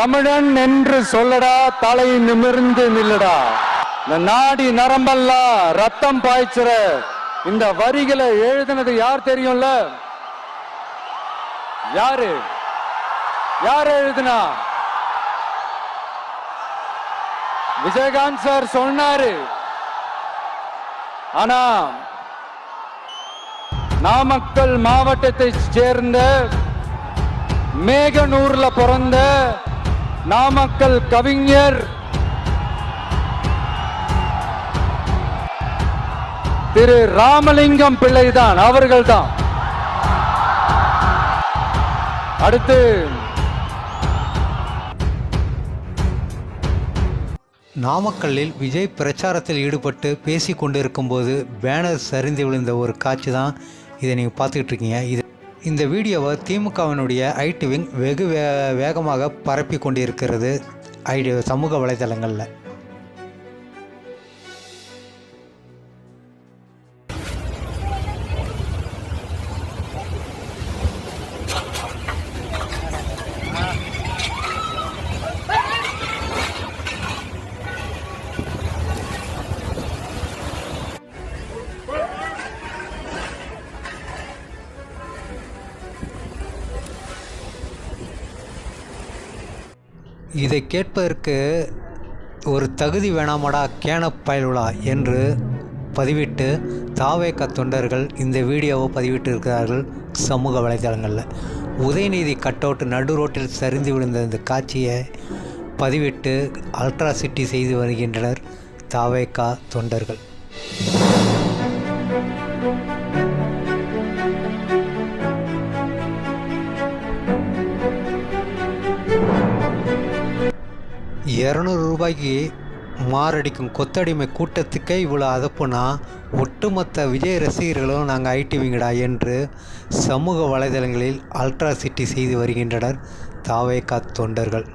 தமிழன் என்று சொல்லடா தலை நிமிர்ந்து நில்லடா. இந்த நாடி நரம்பெல்லாம் ரத்தம் பாய்ச்சிற இந்த வரிகளை எழுதினது யார் தெரியும்ல? யாரு? யார் எழுதுனா? விஜயகாந்த் சார் சொன்னாரு. ஆனா நாமக்கல் மாவட்டத்தை சேர்ந்த மேகனூர்ல பிறந்த நாமக்கல் கவிஞர். திரு ராமலிங்கம் பிள்ளைதான் அவர்கள்தான். அடுத்து. நாமக்கல்லில் விஜய் பிரச்சாரத்தில் ஈடுபட்டு பேசி கொண்டிருக்கும்போது பேனர் சரிந்து விழுந்த ஒரு காட்சி தான் இதை நீங்கள் பார்த்துக்கிட்டு இருக்கீங்க. இது இந்த வீடியோவை திமுகவினுடைய ஐடி விங் வெகு வே வேகமாக பரப்பி கொண்டிருக்கிறது ஐடி சமூக வலைதளங்களில். இதை கேட்பதற்கு ஒரு தகுதி வேணாமடா கேன பயலுலா என்று பதிவிட்டு தாவேக்க தொண்டர்கள் இந்த வீடியோவை பதிவிட்டு இருக்கிறார்கள் சமூக வலைதளங்களில். உதயநிதி கட் அவுட் நடு ரோட்டில் சரிந்து விழுந்த இந்த காட்சியை பதிவிட்டு அல்ட்ரா சிட்டி செய்து வருகின்றனர் தாவேகா தொண்டர்கள். இரநூறு ரூபாய்க்கு மாரடிக்கும் கொத்தடிமை கூட்டத்துக்கே இவ்வளோ அதப்புனா ஒட்டுமொத்த விஜய் ரசிகர்களும் நாங்கள் ஐடிவிங்கடா என்று சமூக வலைதளங்களில் அல்ட்ரா சிட்டி செய்து வருகின்றனர் தாவேகா தொண்டர்கள்.